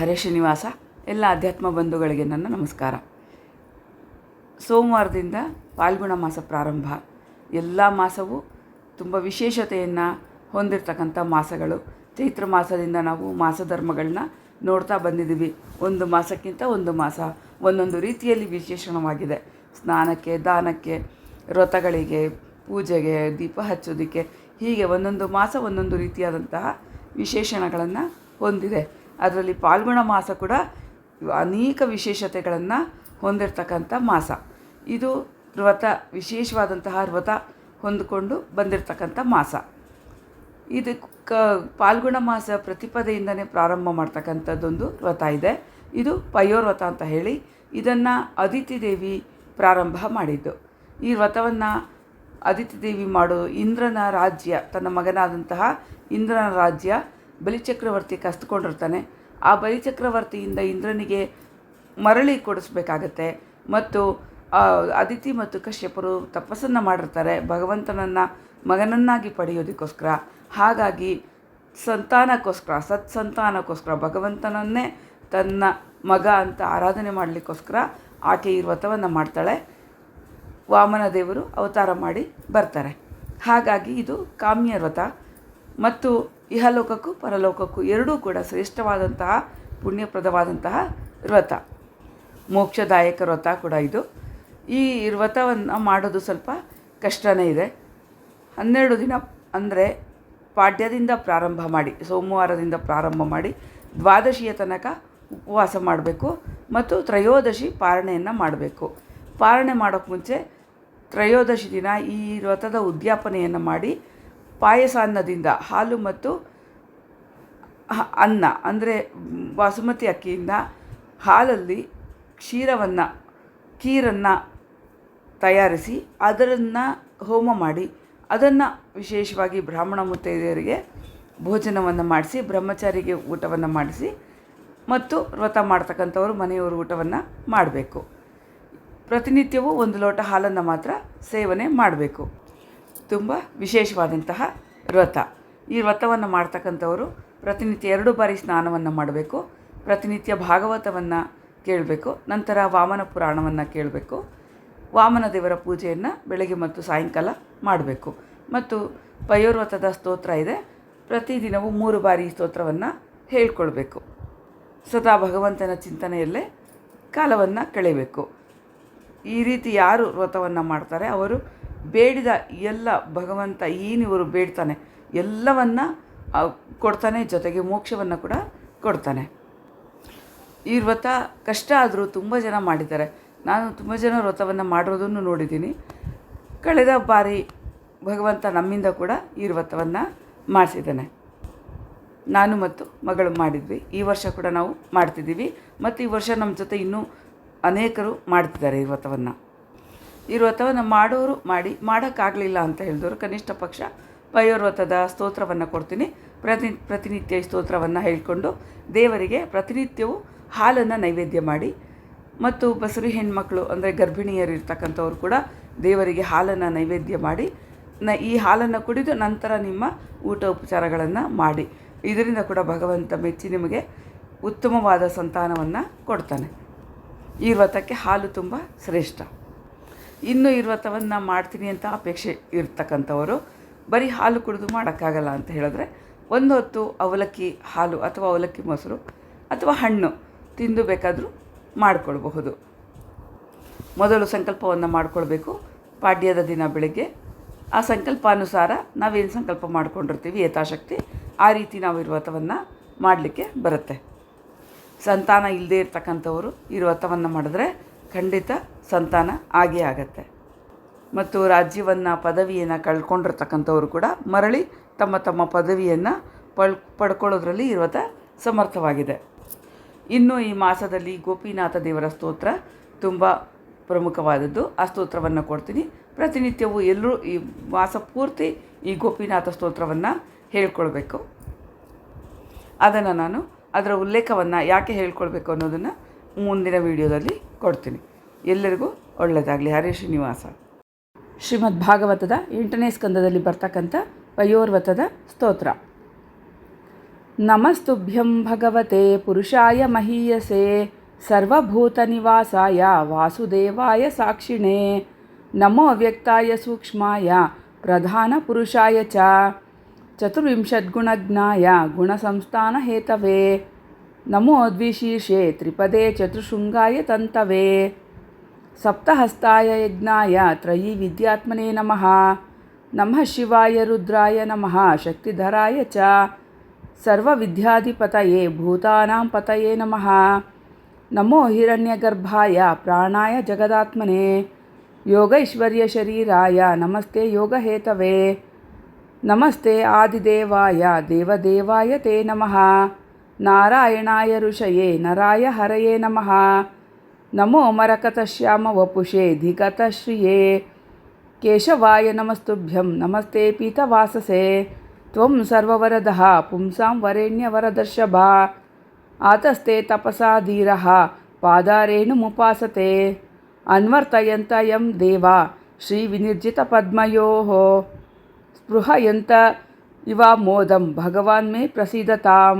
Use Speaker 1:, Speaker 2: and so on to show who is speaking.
Speaker 1: ಹರೇ ಶ್ರೀನಿವಾಸ, ಎಲ್ಲ ಅಧ್ಯಾತ್ಮ ಬಂಧುಗಳಿಗೆ ನನ್ನ ನಮಸ್ಕಾರ. ಸೋಮವಾರದಿಂದ ಪಾಲ್ಗುಣ ಮಾಸ ಪ್ರಾರಂಭ. ಎಲ್ಲ ಮಾಸವೂ ತುಂಬ ವಿಶೇಷತೆಯನ್ನು ಹೊಂದಿರತಕ್ಕಂಥ ಮಾಸಗಳು. ಚೈತ್ರ ಮಾಸದಿಂದ ನಾವು ಮಾಸ ಧರ್ಮಗಳನ್ನ ನೋಡ್ತಾ ಬಂದಿದ್ದೀವಿ. ಒಂದು ಮಾಸಕ್ಕಿಂತ ಒಂದು ಮಾಸ. ಒಂದೊಂದು ರೀತಿಯಲ್ಲಿ ವಿಶೇಷಣವಾಗಿದೆ. ಸ್ನಾನಕ್ಕೆ, ದಾನಕ್ಕೆ, ವ್ರತಗಳಿಗೆ, ಪೂಜೆಗೆ, ದೀಪ ಹಚ್ಚೋದಕ್ಕೆ ಹೀಗೆ ಒಂದೊಂದು ಮಾಸ ಒಂದೊಂದು ರೀತಿಯಾದಂತಹ ವಿಶೇಷಣಗಳನ್ನು ಹೊಂದಿದೆ. ಅದರಲ್ಲಿ ಪಾಲ್ಗುಣ ಮಾಸ ಕೂಡ ಅನೇಕ ವಿಶೇಷತೆಗಳನ್ನು ಹೊಂದಿರತಕ್ಕಂಥ ಮಾಸ. ಇದು ವ್ರತ, ವಿಶೇಷವಾದಂತಹ ವ್ರತ ಹೊಂದಿಕೊಂಡು ಬಂದಿರತಕ್ಕಂಥ ಮಾಸ. ಇದು ಕ, ಪಾಲ್ಗುಣ ಮಾಸ ಪ್ರತಿಪದೆಯಿಂದನೇ ಪ್ರಾರಂಭ ಮಾಡ್ತಕ್ಕಂಥದ್ದೊಂದು ವ್ರತ ಇದೆ. ಇದು ಪಯೋವ್ರತ ಅಂತ ಹೇಳಿ ಇದನ್ನು ಅದಿತಿ ದೇವಿ ಪ್ರಾರಂಭ ಮಾಡಿದ್ದು. ಈ ವ್ರತವನ್ನು ಅದಿತಿ ದೇವಿ ಮಾಡೋದು ಇಂದ್ರನ ರಾಜ್ಯ, ತನ್ನ ಮಗನಾದಂತಹ ಇಂದ್ರನ ರಾಜ್ಯ ಬಲಿಚಕ್ರವರ್ತಿ ಕಸ್ದುಕೊಂಡಿರ್ತಾನೆ ಆ ಬಲಿಚಕ್ರವರ್ತಿಯಿಂದ ಇಂದ್ರನಿಗೆ ಮರಳಿ ಕೊಡಿಸ್ಬೇಕಾಗತ್ತೆ. ಮತ್ತು ಅದಿತಿ ಮತ್ತು ಕಶ್ಯಪರು ತಪಸ್ಸನ್ನು ಮಾಡಿರ್ತಾರೆ. ಭಗವಂತನನ್ನು ಮಗನನ್ನಾಗಿ ಪಡೆಯೋದಕ್ಕೋಸ್ಕರ. ಹಾಗಾಗಿ ಸಂತಾನಕ್ಕೋಸ್ಕರ, ಸತ್ಸಂತಾನಕ್ಕೋಸ್ಕರ, ಭಗವಂತನನ್ನೇ ತನ್ನ ಮಗ ಅಂತ ಆರಾಧನೆ ಮಾಡಲಿಕ್ಕೋಸ್ಕರ ಆಕೆ ಈ ವ್ರತವನ್ನು ಮಾಡ್ತಾಳೆ. ವಾಮನ ದೇವರು ಅವತಾರ ಮಾಡಿ ಬರ್ತಾರೆ. ಹಾಗಾಗಿ ಇದು ಕಾಮ್ಯ ವ್ರತ. ಮತ್ತು ಇಹಲೋಕಕ್ಕೂ ಪರಲೋಕಕ್ಕೂ ಎರಡೂ ಕೂಡ ಶ್ರೇಷ್ಠವಾದಂತಹ, ಪುಣ್ಯಪ್ರದವಾದಂತಹ ವ್ರತ. ಮೋಕ್ಷದಾಯಕ ವ್ರತ ಕೂಡ ಇದು. ಈ ವ್ರತವನ್ನು ಮಾಡೋದು ಸ್ವಲ್ಪ ಕಷ್ಟನೇ ಇದೆ. ಹನ್ನೆರಡು ದಿನ ಅಂದರೆ ಪಾಡ್ಯದಿಂದ ಪ್ರಾರಂಭ ಮಾಡಿ, ಸೋಮವಾರದಿಂದ ಪ್ರಾರಂಭ ಮಾಡಿ, ದ್ವಾದಶಿಯ ತನಕ ಉಪವಾಸ ಮಾಡಬೇಕು ಮತ್ತು ತ್ರಯೋದಶಿ ಪಾರಣೆಯನ್ನು ಮಾಡಬೇಕು. ಪಾರಣೆ ಮಾಡೋಕ್ಕೆ ಮುಂಚೆ ತ್ರಯೋದಶಿ ದಿನ ಈ ವ್ರತದ ಉದ್ಯಾಪನೆಯನ್ನು ಮಾಡಿ ಪಾಯಸ ಅನ್ನದಿಂದ ಹಾಲು ಮತ್ತು ಅನ್ನ, ಅಂದರೆ ಬಾಸುಮತಿ ಅಕ್ಕಿಯಿಂದ ಹಾಲಲ್ಲಿ ಕ್ಷೀರವನ್ನು, ಖೀರನ್ನು ತಯಾರಿಸಿ ಅದನ್ನು ಹೋಮ ಮಾಡಿ, ಅದನ್ನು ವಿಶೇಷವಾಗಿ ಬ್ರಾಹ್ಮಣ ಮುತ್ತೈದೆಯರಿಗೆ ಭೋಜನವನ್ನು ಮಾಡಿಸಿ, ಬ್ರಹ್ಮಚಾರಿಗೆ ಊಟವನ್ನು ಮಾಡಿಸಿ ಮತ್ತು ವ್ರತ ಮಾಡ್ತಕ್ಕಂಥವ್ರು ಮನೆಯವರು ಊಟವನ್ನು ಮಾಡಬೇಕು. ಪ್ರತಿನಿತ್ಯವೂ ಒಂದು ಲೋಟ ಹಾಲನ್ನು ಮಾತ್ರ ಸೇವನೆ ಮಾಡಬೇಕು. ತುಂಬ ವಿಶೇಷವಾದಂತಹ ವ್ರತ. ಈ ವ್ರತವನ್ನು ಮಾಡ್ತಕ್ಕಂಥವರು ಪ್ರತಿನಿತ್ಯ ಎರಡು ಬಾರಿ ಸ್ನಾನವನ್ನು ಮಾಡಬೇಕು, ಪ್ರತಿನಿತ್ಯ ಭಾಗವತವನ್ನು ಕೇಳಬೇಕು, ನಂತರ ವಾಮನ ಪುರಾಣವನ್ನು ಕೇಳಬೇಕು, ವಾಮನ ದೇವರ ಪೂಜೆಯನ್ನು ಬೆಳಗ್ಗೆ ಮತ್ತು ಸಾಯಂಕಾಲ ಮಾಡಬೇಕು. ಮತ್ತು ಪಯೋರ್ವತದ ಸ್ತೋತ್ರ ಇದೆ, ಪ್ರತಿದಿನವೂ ಮೂರು ಬಾರಿ ಸ್ತೋತ್ರವನ್ನು ಹೇಳ್ಕೊಳ್ಬೇಕು. ಸದಾ ಭಗವಂತನ ಚಿಂತನೆಯಲ್ಲೇ ಕಾಲವನ್ನು ಕಳೆಯಬೇಕು. ಈ ರೀತಿ ಯಾರು ವ್ರತವನ್ನು ಮಾಡ್ತಾರೆ, ಅವರು ಬೇಡಿದ ಎಲ್ಲ ಭಗವಂತ ಏನು ಇವರು ಬೇಡ್ತಾನೆ, ಎಲ್ಲವನ್ನು ಕೊಡ್ತಾನೆ, ಜೊತೆಗೆ ಮೋಕ್ಷವನ್ನು ಕೂಡ ಕೊಡ್ತಾನೆ. ಈ ವ್ರತ ಕಷ್ಟ ಆದರೂ ತುಂಬ ಜನ ಮಾಡಿದ್ದಾರೆ. ನಾನು ತುಂಬ ಜನ ವ್ರತವನ್ನು ಮಾಡಿರೋದನ್ನು ನೋಡಿದ್ದೀನಿ. ಕಳೆದ ಬಾರಿ ಭಗವಂತ ನಮ್ಮಿಂದ ಕೂಡ ಈ ವ್ರತವನ್ನು ಮಾಡಿಸಿದ್ದಾನೆ. ನಾನು ಮತ್ತು ಮಗಳು ಮಾಡಿದ್ವಿ. ಈ ವರ್ಷ ಕೂಡ ನಾವು ಮಾಡ್ತಿದ್ದೀವಿ. ಮತ್ತು ಈ ವರ್ಷ ನಮ್ಮ ಜೊತೆ ಇನ್ನೂ ಅನೇಕರು ಮಾಡ್ತಿದ್ದಾರೆ ಈ ವ್ರತವನ್ನು. ಈ ವ್ರತವನ್ನು ಮಾಡೋರು ಮಾಡಿ, ಮಾಡೋಕ್ಕಾಗಲಿಲ್ಲ ಅಂತ ಹೇಳಿದವರು ಕನಿಷ್ಠ ಪಕ್ಷ. ಪಯೋರ್ವತದ ಸ್ತೋತ್ರವನ್ನು ಕೊಡ್ತೀನಿ. ಪ್ರತಿ, ಪ್ರತಿನಿತ್ಯ ಸ್ತೋತ್ರವನ್ನು ಹೇಳಿಕೊಂಡು ದೇವರಿಗೆ ಪ್ರತಿನಿತ್ಯವೂ ಹಾಲನ್ನು ನೈವೇದ್ಯ ಮಾಡಿ. ಮತ್ತು ಬಸರಿ ಹೆಣ್ಮಕ್ಳು ಅಂದರೆ ಗರ್ಭಿಣಿಯರು ಇರ್ತಕ್ಕಂಥವ್ರು ಕೂಡ ದೇವರಿಗೆ ಹಾಲನ್ನು ನೈವೇದ್ಯ ಮಾಡಿ. ನ, ಈ ಹಾಲನ್ನು ಕುಡಿದು ನಂತರ ನಿಮ್ಮ ಊಟ ಉಪಚಾರಗಳನ್ನು ಮಾಡಿ. ಇದರಿಂದ ಕೂಡ ಭಗವಂತ ಮೆಚ್ಚಿ ನಿಮಗೆ ಉತ್ತಮವಾದ ಸಂತಾನವನ್ನು ಕೊಡ್ತಾನೆ. ಈ ವ್ರತಕ್ಕೆ ಹಾಲು ತುಂಬ ಶ್ರೇಷ್ಠ. ಇನ್ನು ಈ ನಾನು ಮಾಡ್ತೀನಿ ಅಂತ ಅಪೇಕ್ಷೆ ಇರ್ತಕ್ಕಂಥವರು. ಬರೀ ಹಾಲು ಕುಡಿದು ಮಾಡೋಕ್ಕಾಗಲ್ಲ ಅಂತ ಹೇಳಿದ್ರೆ ಒಂದು ಹೊತ್ತು ಅವಲಕ್ಕಿ ಹಾಲು ಅಥವಾ ಅವಲಕ್ಕಿ ಮೊಸರು ಅಥವಾ ಹಣ್ಣು ತಿಂದು ಬೇಕಾದರೂ ಮಾಡಿಕೊಳ್ಬಹುದು. ಮೊದಲು ಸಂಕಲ್ಪವನ್ನು ಮಾಡಿಕೊಳ್ಬೇಕು. ಪಾಡ್ಯದ ದಿನ ಬೆಳಗ್ಗೆ ಆ ಸಂಕಲ್ಪಾನುಸಾರ ನಾವೇನು ಸಂಕಲ್ಪ ಮಾಡ್ಕೊಂಡಿರ್ತೀವಿ, ಯಥಾಶಕ್ತಿ, ಆ ರೀತಿ ನಾವು ಇರುವತವನ್ನು ಮಾಡಲಿಕ್ಕೆ ಬರುತ್ತೆ. ಸಂತಾನ ಇಲ್ಲದೇ ಇರ್ತಕ್ಕಂಥವರು ಇರುವತವನ್ನು ಮಾಡಿದ್ರೆ ಖಂಡಿತ ಸಂತಾನ ಆಗೇ ಆಗತ್ತೆ. ಮತ್ತು ರಾಜ್ಯವನ್ನು ಪದವಿಯನ್ನು ಕಳ್ಕೊಂಡಿರ್ತಕ್ಕಂಥವ್ರು ಕೂಡ ಮರಳಿ ತಮ್ಮ ತಮ್ಮ ಪದವಿಯನ್ನು ಪಳ್, ಪಡ್ಕೊಳ್ಳೋದ್ರಲ್ಲಿ ಈ ಸಮರ್ಥವಾಗಿದೆ. ಇನ್ನು ಈ ಮಾಸದಲ್ಲಿ ಗೋಪಿನಾಥ ದೇವರ ಸ್ತೋತ್ರ ತುಂಬ ಪ್ರಮುಖವಾದದ್ದು. ಆ ಸ್ತೋತ್ರವನ್ನು ಕೊಡ್ತೀನಿ. ಪ್ರತಿನಿತ್ಯವೂ ಎಲ್ಲರೂ ಈ ಮಾಸ ಪೂರ್ತಿ ಈ ಗೋಪಿನಾಥ ಸ್ತೋತ್ರವನ್ನು ಹೇಳ್ಕೊಳ್ಬೇಕು. ಅದನ್ನು ನಾನು ಅದರ ಉಲ್ಲೇಖವನ್ನು ಯಾಕೆ ಹೇಳ್ಕೊಳ್ಬೇಕು ಅನ್ನೋದನ್ನು ಮುಂದಿನ ವಿಡಿಯೋದಲ್ಲಿ ಕೊಡ್ತೀನಿ. ಎಲ್ಲರಿಗೂ ಒಳ್ಳೆಯದಾಗಲಿ ಹರೇ ಶ್ರೀನಿವಾಸ ಶ್ರೀಮದ್ ಭಾಗವತದ ಎಂಟನೇ ಸ್ಕಂದದಲ್ಲಿ ಬರ್ತಕ್ಕಂಥ ವಯೋರ್ವತದ ಸ್ತೋತ್ರ. ನಮಸ್ತುಭ್ಯಂ ಭಗವತೆ ಪುರುಷಾಯ ಮಹೀಯಸೆ. ಸರ್ವಭೂತ ನಿವಾಸಾಯ ವಾಸುದೇವಾಯ ಸಾಕ್ಷಿಣೇ. ನಮೋ ವ್ಯಕ್ತಾಯ ಸೂಕ್ಷ್ಮಾಯ ಪ್ರಧಾನ ಪುರುಷಾಯ ಚ. ಚತುರ್ವಿಂಶದ್ಗುಣಜ್ಞಾಯ ಗುಣಸಂಸ್ಥಾನ ಹೇತವೇ. द्विशीर्षे त्रिपदे चतुशृङ्गाय तन्तवे। सप्तहस्ताय यज्ञाय त्रयीविद्यात्मने नमः। नमः शिवाय रुद्राय नमः, शक्तिधराय च। सर्वविद्याधिपतये भूतानां पतये नमः। नमो हिरण्यगर्भाय प्राणाय जगदात्मने। योगैश्वर्यशरीराय नमस्ते योगहेतवे। नमस्ते आदिदेवाय देवदेवाय ते नमः। नारायणाय ऋषये नराय हरये नमः नमो मरकतश्यामवपुषे धिगतश्रिये केशवाय नमस्तुभ्यं नमस्ते पीतवाससे। त्वं सर्ववरदः पुंसां वरेण्यवरदर्शभा। आतस्ते तपसा धीरः, पादारेणुमुपासते। अन्वर्तयन्तयं देवा, श्रीविनिर्जितपद्मयोः। स्पृहयन्त इव मोदं भगवान् मे प्रसीदताम्।